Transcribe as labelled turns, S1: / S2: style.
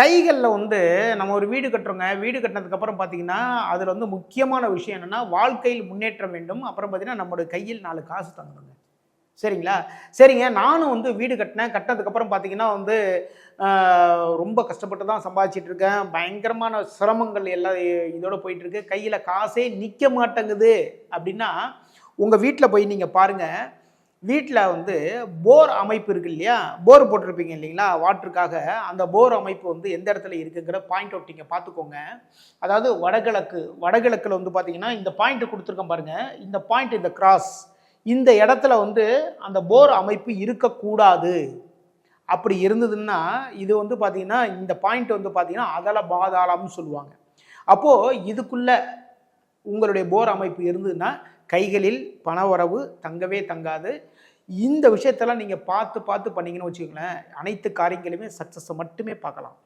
S1: கைகளில் வந்து நம்ம ஒரு வீடு கட்டுறோங்க. வீடு கட்டினதுக்கப்புறம் பார்த்தீங்கன்னா அதில் வந்து முக்கியமான விஷயம் என்னென்னா வாழ்க்கையில் முன்னேற்றம் வேண்டும். அப்புறம் பார்த்தீங்கன்னா நம்மளுடைய கையில் நாலு காசு தங்கணுங்க. சரிங்களா? சரிங்க. நானும் வந்து வீடு கட்டினேன். கட்டினதுக்கப்புறம் பார்த்தீங்கன்னா வந்து ரொம்ப கஷ்டப்பட்டு தான் சம்பாதிச்சிட்டு இருக்கேன். பயங்கரமான சிரமங்கள் எல்லாம் இதோட போயிட்டுருக்கு கையில் காசே நிற்க மாட்டேங்குது. அப்படின்னா உங்கள் வீட்டில் போய் நீங்கள் பாருங்கள் வீட்டில் வந்து போர் அமைப்பு இருக்கு இல்லையா? போர் போட்டிருப்பீங்க இல்லைங்களா? வாட்டருக்காக அந்த போர் அமைப்பு வந்து எந்த இடத்துல இருக்குங்கிற பாயிண்ட் அவுட் நீங்கள் பார்த்துக்கோங்க. அதாவது வடகிழக்கு வடகிழக்கில் வந்து பார்த்தீங்கன்னா இந்த பாயிண்ட் கொடுத்துருக்கேன் பாருங்கள் இந்த பாயிண்ட் இந்த கிராஸ் இந்த இடத்துல வந்து அந்த போர் அமைப்பு இருக்கக்கூடாது. அப்படி இருந்ததுன்னா இது வந்து பார்த்தீங்கன்னா இந்த பாயிண்ட் வந்து பார்த்தீங்கன்னா அதல பாதாளம்னு சொல்லுவாங்க. அப்போது இதுக்குள்ளே உங்களுடைய போர் அமைப்பு இருந்ததுன்னா கைகளில் பணவரவு தங்கவே தங்காது. இந்த விஷயத்தெல்லாம் நீங்கள் பார்த்து பார்த்து பண்ணீங்கன்னு வச்சுக்கோங்களேன் அனைத்து காரியங்களுமே சக்ஸஸை மட்டுமே பார்க்கலாம்.